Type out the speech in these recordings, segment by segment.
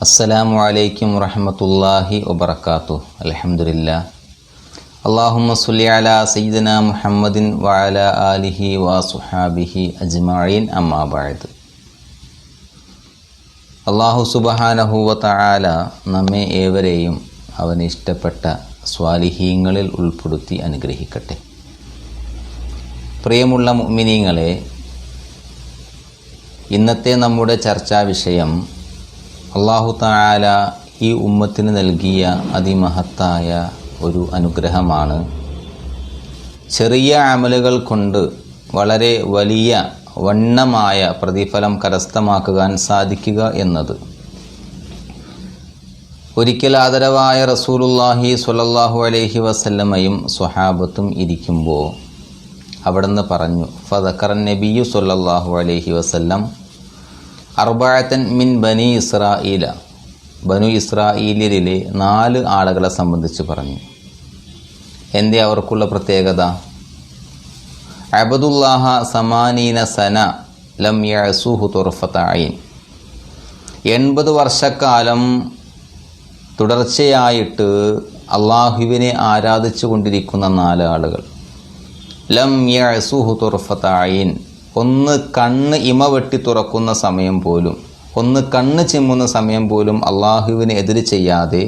അസ്സലാമു അലൈക്കും വറഹമത്തല്ലാഹി വബർക്കാത്തു അലഹമുല്ല അള്ളാഹുമ്മ സുല്ലി അല സയ്യിദന മുഹമ്മദിൻ വഅല ആലിഹി വസുഹാബിഹി അജ്മഈൻ അമ്മാബായത് അള്ളാഹു സുബഹാനഹുവല നമ്മെ ഏവരെയും അവന് ഇഷ്ടപ്പെട്ട സ്വാലിഹീങ്ങളിൽ ഉൾപ്പെടുത്തി അനുഗ്രഹിക്കട്ടെ. പ്രിയമുള്ള മുഅ്മിനീങ്ങളെ ഇന്നത്തെ നമ്മുടെ ചർച്ചാ വിഷയം അള്ളാഹു താല ഈ ഉമ്മത്തിന് നൽകിയ അതിമഹത്തായ ഒരു അനുഗ്രഹമാണ്. ചെറിയ അമലുകൾ കൊണ്ട് വളരെ വലിയ വണ്ണമായ പ്രതിഫലം കരസ്ഥമാക്കുവാൻ സാധിക്കുക എന്നത്. ഒരിക്കൽ ആദരവായ റസൂലുല്ലാഹി സുലല്ലാഹു അലൈഹി വസല്ലമയും സ്വഹാബത്തും ഇരിക്കുമ്പോൾ അവിടുന്ന് പറഞ്ഞു ഫതക്കറൻ നബിയു സുല്ലാഹു അലൈഹി വസല്ലം അർബായത്തൻ മിൻ ബനി ഇസ്രായേല ബനു ഇസ്രായേലിലെ നാല് ആളുകളെ സംബന്ധിച്ച് പറഞ്ഞു. എന്തേ അവർക്കുള്ള പ്രത്യേകത? അബദുല്ലാഹ സമാനീന സന ലം യസുഹു തുറഫത്തായിൻ എൺപത് വർഷക്കാലം തുടർച്ചയായിട്ട് അള്ളാഹുവിനെ ആരാധിച്ചു കൊണ്ടിരിക്കുന്ന നാല് ആളുകൾ. ലം യസുഹു തുറഫത്തായിൻ ഒന്ന് കണ്ണ് ഇമ വെട്ടി തുറക്കുന്ന സമയം പോലും ഒന്ന് കണ്ണ് ചിമ്മുന്ന സമയം പോലും അള്ളാഹുവിനെ എതിര് ചെയ്യാതെ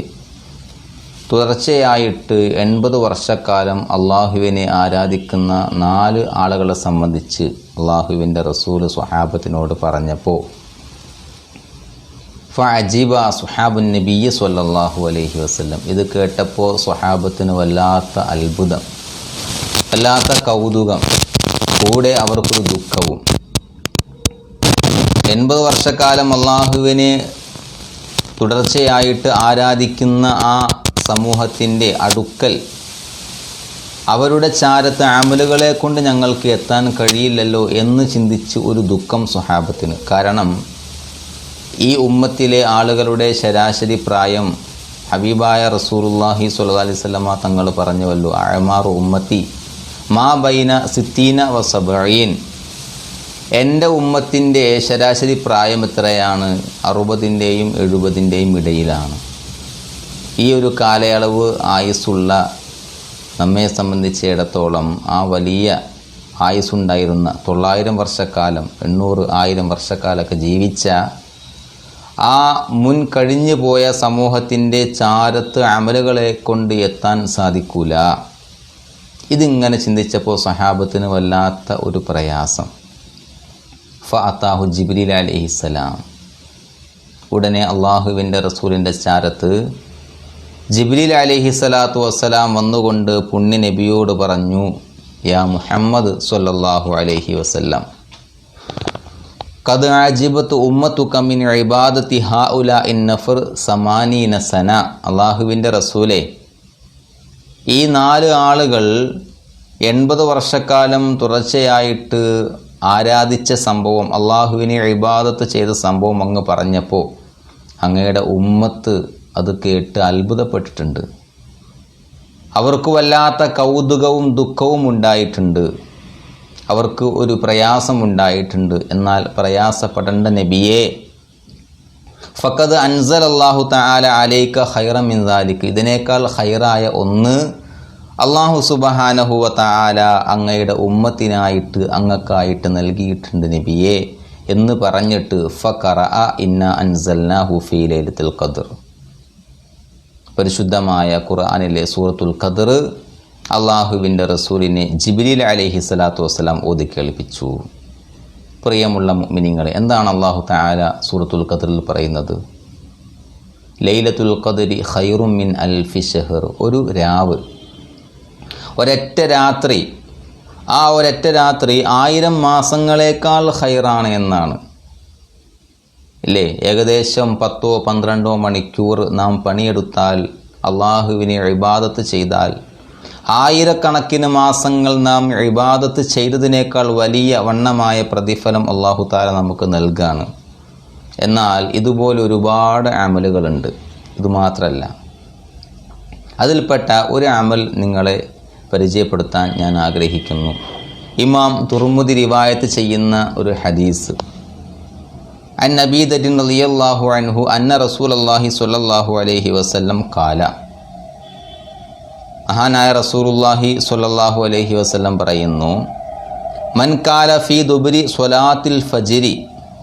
തുടർച്ചയായിട്ട് എൺപത് വർഷക്കാലം അള്ളാഹുവിനെ ആരാധിക്കുന്ന നാല് ആളുകളെ സംബന്ധിച്ച് അള്ളാഹുവിന്റെ റസൂൽ സുഹാബത്തിനോട് പറഞ്ഞപ്പോൾ ഫഅജീബ സുഹാബുൻ നബിയ സല്ലാഹു അലൈഹി വസ്ലം ഇത് കേട്ടപ്പോൾ സുഹാബത്തിന് വല്ലാത്ത അത്ഭുതം വല്ലാത്ത കൗതുകം. കൂടെ അവർക്കൊരു ദുഃഖവും. എൺപത് വർഷക്കാലം അള്ളാഹുവിനെ തുടർച്ചയായിട്ട് ആരാധിക്കുന്ന ആ സമൂഹത്തിന്റെ അടുക്കൽ അവരുടെ ചാരത്ത് ആമലുകളെ കൊണ്ട് ഞങ്ങൾക്ക് എത്താൻ കഴിയില്ലല്ലോ എന്ന് ചിന്തിച്ച് ഒരു ദുഃഖം സ്വഹാബത്തിന്. കാരണം ഈ ഉമ്മത്തിലെ ആളുകളുടെ ശരാശരി പ്രായം ഹബീബായ റസൂലുല്ലാഹി സ്വല്ലല്ലാഹി അലൈഹി വസല്ലമ തങ്ങൾ പറഞ്ഞുവല്ലോ അഴമാറു ഉമ്മത്തി മാ ബൈന സിത്തീന വസബീൻ എന്റെ ഉമ്മത്തിന്റെ ശരാശരി പ്രായം എത്രയാണ്? അറുപതിന്റെയും എഴുപതിന്റെയും ഇടയിലാണ്. ഈ ഒരു കാലയളവ് ആയുസ്സുള്ള നമ്മെ സംബന്ധിച്ചിടത്തോളം ആ വലിയ ആയുസ്സുണ്ടായിരുന്ന തൊള്ളായിരം വർഷക്കാലം എണ്ണൂറ് ആയിരം വർഷക്കാലമൊക്കെ ജീവിച്ച ആ മുൻ കഴിഞ്ഞു പോയ സമൂഹത്തിന്റെ ചാരത്ത് അമലുകളെ കൊണ്ട് എത്താൻ സാധിക്കൂല. ഇതിങ്ങനെ ചിന്തിച്ചപ്പോൾ സഹാബത്തിന് വല്ലാത്ത ഒരു പ്രയാസം. ഫഅത്താഹു ജിബ്രീൽ അലൈഹിസ്സലാം ഉടനെ അള്ളാഹുവിന്റെ റസൂലിന്റെ ചാരത്ത് ജിബ്രീൽ അലൈഹി സ്വലാത്തു വസ്സലാം വന്നുകൊണ്ട് പുണ്യ നബിയോട് പറഞ്ഞു യാ മുഹമ്മദ് സല്ലാഹു അലഹി വസല്ലം കത് ആജിബത്ത് ഉമ്മത്തു കമ്മിൻ ഇബാദത്തി ഹാ ഉല ഇൻ നഫർ സമാനീന സന. അള്ളാഹുവിന്റെ റസൂലെ ഈ നാല് ആളുകൾ എൺപത് വർഷക്കാലം തുടർച്ചയായിട്ട് ആരാധിച്ച സംഭവം അള്ളാഹുവിനെ ഇബാദത്ത് ചെയ്ത സംഭവം അങ്ങ് പറഞ്ഞപ്പോൾ അങ്ങയുടെ ഉമ്മത്ത് അത് കേട്ട് അത്ഭുതപ്പെട്ടിട്ടുണ്ട്. അവർക്ക് വല്ലാത്ത കൗതുകവും ദുഃഖവും ഉണ്ടായിട്ടുണ്ട്. അവർക്ക് ഒരു പ്രയാസമുണ്ടായിട്ടുണ്ട് എന്നാൽ പ്രയാസപ്പെടേണ്ട നബിയെ ഫക്കത് അൻസൽ അള്ളാഹു താല അലൈക്ക ഹൈറം മിൻസാലിക്ക് ഇതിനേക്കാൾ ഹൈറായ ഒന്ന് അള്ളാഹു സുബഹാനഹുവ താല അങ്ങയുടെ ഉമ്മത്തിനായിട്ട് അങ്ങക്കായിട്ട് നൽകിയിട്ടുണ്ട് നബിയെ എന്ന് പറഞ്ഞിട്ട് ഫക്കറ ഇന്ന അൻസൽന ഹുഫി ലൈലത്തുൽ ഖദർ. പരിശുദ്ധമായ ഖുർആാനിലെ സൂറത്തുൽ ഖദർ അള്ളാഹുവിന്റെ റസൂലിനെ ജിബിലിൽ അലഹി സ്വലാത്തു വസ്സലാം ഓതി കേൾപ്പിച്ചു. പ്രിയമുള്ള മിനിങ്ങളെ എന്താണ് അള്ളാഹു താല സൂറത്തുൽ ഖദറിൽ പറയുന്നത്? ലൈലത്തുൽ ഖദരി ഖൈറും മിൻ അൽഫി ഫിഷഹർ ഒരു രാവ് ഒരൊറ്റ രാത്രി ആ ഒരൊറ്റ രാത്രി ആയിരം മാസങ്ങളേക്കാൾ ഹൈറാണ് എന്നാണ്. ഇല്ലേ? ഏകദേശം പത്തോ പന്ത്രണ്ടോ മണിക്കൂർ നാം പണിയെടുത്താൽ അള്ളാഹുവിനെ ഇബാദത്ത് ചെയ്താൽ ആയിരക്കണക്കിന് മാസങ്ങൾ നാം ഇബാദത്ത് ചെയ്തതിനേക്കാൾ വലിയ വണ്ണമായ പ്രതിഫലം അള്ളാഹു താല നമുക്ക് നൽകാണ്. എന്നാൽ ഇതുപോലെ ഒരുപാട് അമലുകളുണ്ട് ഇതുമാത്രമല്ല അതിൽപ്പെട്ട ഒരു അമൽ നിങ്ങളെ പരിചയപ്പെടുത്താൻ ഞാൻ ആഗ്രഹിക്കുന്നു. ഇമാം തുർമുദി റിവായത്ത് ചെയ്യുന്ന ഒരു ഹദീസ്. അൻ നബീദിൻ അലിയല്ലാഹു അൻഹു അന്ന റസൂൽ അള്ളാഹി സുല്ലാഹു അലൈഹി വസല്ലം കാല. മഹാനായ റസൂറുല്ലാഹി സ്വല്ലല്ലാഹു അലൈഹി വസ്ലം പറയുന്നു മൻകാല ഫി ദുബരി സ്വലാത്തിൽ ഫജിരി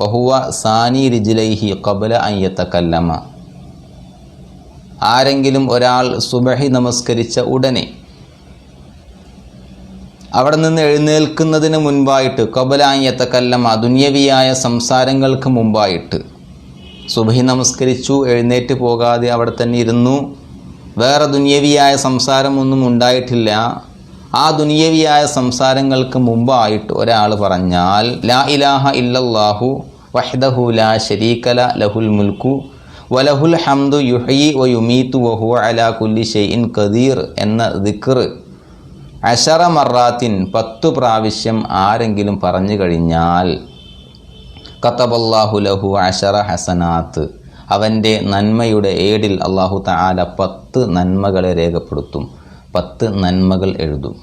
വഹുവ സാനി റിജിലൈഹി കബല അയ്യത്തക്കല്ലമ ആരെങ്കിലും ഒരാൾ സുബഹി നമസ്കരിച്ച ഉടനെ അവിടെ നിന്ന് എഴുന്നേൽക്കുന്നതിന് മുൻപായിട്ട് കബലായത്തക്കല്ലമ ദുന്യവിയായ സംസാരങ്ങൾക്ക് മുമ്പായിട്ട് സുബഹി നമസ്കരിച്ചു എഴുന്നേറ്റ് പോകാതെ അവിടെ തന്നെ ഇരുന്നു. വേറെ ദുനിയവിയായ സംസാരമൊന്നും ഉണ്ടായിട്ടില്ല. ആ ദുനിയവിയായ സംസാരങ്ങൾക്ക് മുമ്പായിട്ട് ഒരാൾ പറഞ്ഞാൽ ലാ ഇലാഹ ഇല്ലല്ലാഹു വഹ്ദഹു ലാ ശരീകല ലഹുൽ മുൽക്കു വലഹുൽ ഹംദു യുഹയി വ യുമീത്തു വഹു അലാ കുല്ലി ഷെയ്ൻ കദീർ എന്ന ദിക്കർ അഷറ മറാത്തിൻ പത്തു പ്രാവശ്യം ആരെങ്കിലും പറഞ്ഞു കഴിഞ്ഞാൽ കത്തബല്ലാഹു ലഹു അഷറ ഹസനാത്ത് അവന്റെ നന്മയുടെ ഏടിൽ അള്ളാഹു താല പത്ത് നന്മകളെ രേഖപ്പെടുത്തും. പത്ത് നന്മകൾ എഴുതും.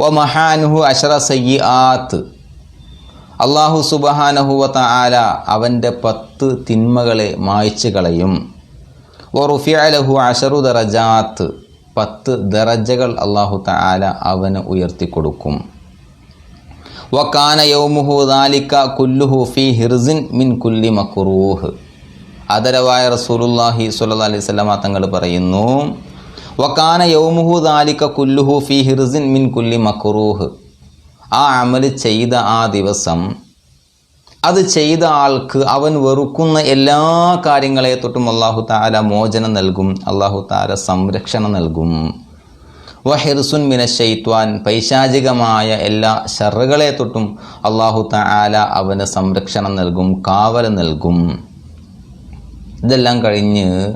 ഒ മഹാനുഹു അഷറ സയ്യി ആത്ത് അള്ളാഹു സുബഹാനഹുവ താല അവന്റെ പത്ത് തിന്മകളെ മായ്ച്ചു കളയും ഒ റുഫിയാലഹു അഷറു ദറജാത്ത്. പത്ത് ദറജകൾ അള്ളാഹു താല അവന് ഉയർത്തിക്കൊടുക്കും. വക്കാന യൗമുഹു ദാലിക്ക കുല്ലുഹു ഫി ഹിർസിൻ മിൻ കുല്ലി മക്കുറൂഹ് അതരവായ റസൂലുല്ലാഹി സ്വല്ലല്ലാഹി അലൈഹി വസല്ലം തങ്ങൾ പറയുന്നു വക്കാന യൗമുഹു ദാലിക്ക കുല്ലുഹു ഫി ഹിർസിൻ മിൻ കുല്ലി മക്കുറൂഹ് ആ അമൽ ചെയ്ത ആ ദിവസം അത് ചെയ്ത ആൾക്ക് അവൻ വെറുക്കുന്ന എല്ലാ കാര്യങ്ങളെ തൊട്ടും അള്ളാഹു താല മോചനം നൽകും അള്ളാഹു താല സംരക്ഷണം നൽകും. വഹിർസുൻ മിന ഷെയ്ത്വാൻ പൈശാചികമായ എല്ലാ ഷറുകളെ തൊട്ടും അള്ളാഹു താല അവന് സംരക്ഷണം നൽകും കാവൽ നൽകും. ഇതെല്ലാം കഴിഞ്ഞ്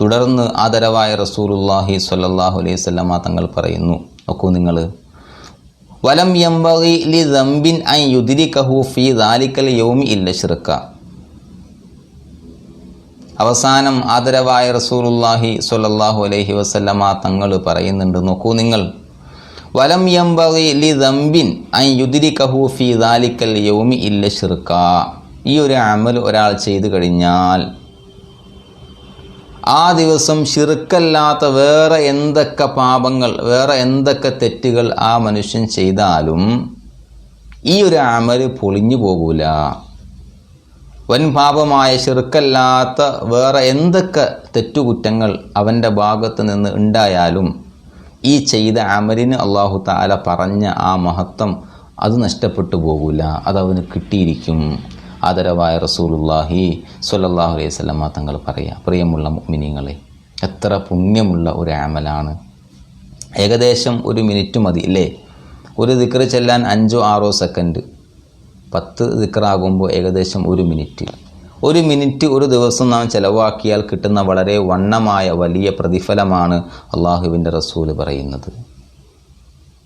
തുടർന്ന് ആദരവായ റസൂലുല്ലാഹി സ്വല്ലല്ലാഹു അലൈഹി സ്വല്ലാ തങ്ങൾ പറയുന്നു. നോക്കൂ നിങ്ങൾ വലം യംബിൻ ദംബിൻ അൻ യുദ്രികഹു ഫീ ദാലിക്കൽ യൗമി ഇല്ല ഷിർക്ക അവസാനം ആദരവായ റസൂലുല്ലാഹി സ്വല്ലല്ലാഹു അലൈഹി വസല്ലമ തങ്ങൾ പറയുന്നുണ്ട് നോക്കൂ നിങ്ങൾ വലം യംബഗി ലി യൗമി ഇല്ല ഷിർക്ക ഈ ഒരു അമൽ ഒരാൾ ചെയ്തു കഴിഞ്ഞാൽ ആ ദിവസം ഷിർക്കല്ലാത്ത വേറെ എന്തൊക്കെ പാപങ്ങൾ വേറെ എന്തൊക്കെ തെറ്റുകൾ ആ മനുഷ്യൻ ചെയ്താലും ഈ ഒരു അമൽ പൊളിഞ്ഞു പോകൂല. വൻ ശിർക്കല്ലാത്ത വേറെ എന്തൊക്കെ തെറ്റുകുറ്റങ്ങൾ അവന്റെ ഭാഗത്ത് നിന്ന് ഉണ്ടായാലും ഈ ചെയ്ത അമലിന് അള്ളാഹു താല പറഞ്ഞ ആ മഹത്വം അത് നഷ്ടപ്പെട്ടു പോകൂല അതവന് കിട്ടിയിരിക്കും. ആദരവായ റസൂലുല്ലാഹി സ്വല്ലല്ലാഹു അലൈഹി സ്വലമ തങ്ങൾ പറയുക പ്രിയമുള്ള മിനിങ്ങളെ എത്ര പുണ്യമുള്ള ഒരു ആമലാണ് ഏകദേശം ഒരു മിനിറ്റ് മതി അല്ലേ ഒരു ദിക്ർ ചെല്ലാൻ അഞ്ചോ ആറോ സെക്കൻഡ്. പത്ത് ദിക്കറാകുമ്പോൾ ഏകദേശം ഒരു മിനിറ്റ്. ഒരു മിനിറ്റ് ഒരു ദിവസം നാം ചിലവാക്കിയാൽ കിട്ടുന്ന വളരെ വണ്ണമായ വലിയ പ്രതിഫലമാണ് അള്ളാഹുവിന്റെ റസൂൽ പറയുന്നത്.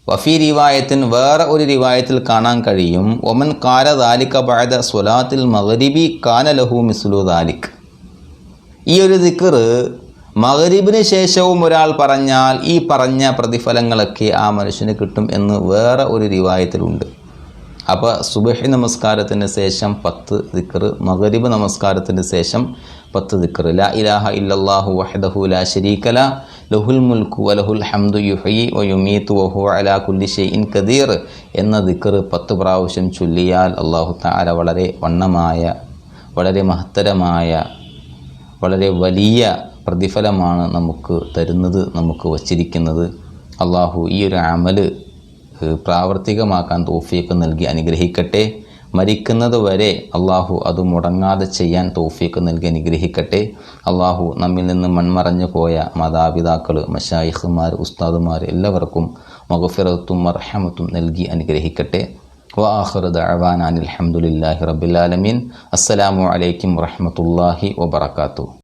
വഫി റിവായത്തിന് വേറെ ഒരു റിവായത്തിൽ കാണാൻ കഴിയും. ഒമൻ കാല ദാലിക്ക ബഅദ സ്വലാത്തിൽ മഗ്രിബി കാന ലഹു മിസ്ലു ദാലിക്. ഈ ഒരു ദിക്ർ മഗ്രിബിന് ശേഷവും ഒരാൾ പറഞ്ഞാൽ ഈ പറഞ്ഞ പ്രതിഫലങ്ങളൊക്കെ ആ മനുഷ്യന് കിട്ടും എന്ന് വേറെ ഒരു റിവായത്തിലുണ്ട്. അപ്പോൾ സുബഹി നമസ്കാരത്തിന് ശേഷം പത്ത് ദിക്കർ മകരീബ് നമസ്കാരത്തിന് ശേഷം പത്ത് ദിക്കർ ലാ ഇലാഹ ഇല്ലാഹു വഹദഹു ലാ ശരീകല ലഹുൽ മുൽക്കു വലഹുൽ ഹംദു യുഹയി ഒയുമീത്ത് യുമീത്തു വഹു അലാ കുല്ലി ഇൻ കദീർ എന്ന ദിക്കർ പത്ത് പ്രാവശ്യം ചൊല്ലിയാൽ അള്ളാഹു താല വളരെ വണ്ണമായ വളരെ മഹത്തരമായ വളരെ വലിയ പ്രതിഫലമാണ് നമുക്ക് തരുന്നത് നമുക്ക് വച്ചിരിക്കുന്നത്. അള്ളാഹു ഈ ഒരു അമൽ പ്രാവർത്തികമാക്കാൻ തോഫീക്ക് നൽകി അനുഗ്രഹിക്കട്ടെ. മരിക്കുന്നത് വരെ അള്ളാഹു അത് മുടങ്ങാതെ ചെയ്യാൻ തോഫീക്ക് നൽകി അനുഗ്രഹിക്കട്ടെ. അള്ളാഹു നമ്മിൽ നിന്ന് മൺമറഞ്ഞു പോയ മാതാപിതാക്കൾ മഷായിഹ്മാർ ഉസ്താദുമാർ എല്ലാവർക്കും മഗഫിറത്തും മർഹമത്തും നൽകി അനുഗ്രഹിക്കട്ടെ. വാഹർ അൽഹംദുലില്ലാഹി റബ്ബിൽ ആലമീൻ. അസ്സലാമു അലൈക്കും വറഹ്മത്തുള്ളാഹി വബറകാതുഹു.